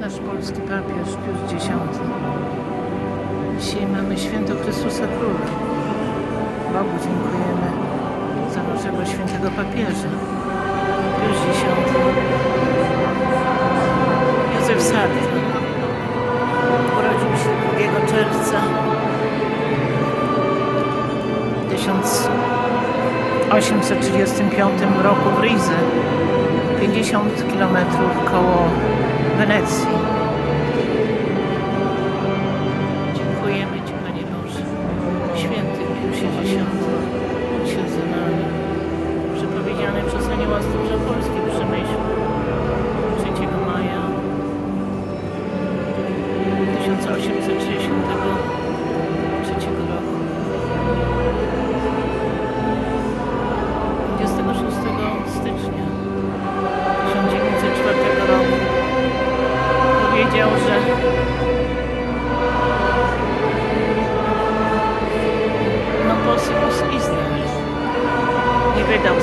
nasz polski papież Pius X. Dzisiaj mamy święto Chrystusa Króla. Bogu dziękujemy za naszego świętego papieża. Pius X. Józef Sartre urodził się 2 czerwca 1835 roku w Rize, 50 km koło Wenecji.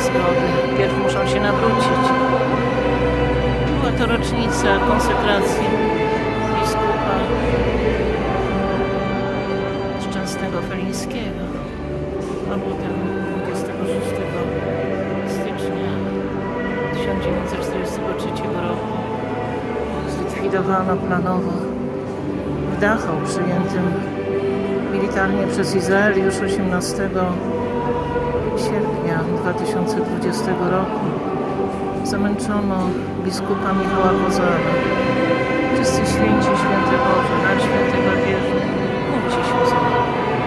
Zgody. Pierw muszą się nawrócić. Była to rocznica konsekracji biskupa Szczęsnego Felińskiego. A potem 26 stycznia 1943 roku zlikwidowano planowo w Dachau przyjętym militarnie przez Izrael już 18 sierpnia 2020 roku. Zamęczono biskupa Michała Kozara. Wszyscy święci, święty Boże,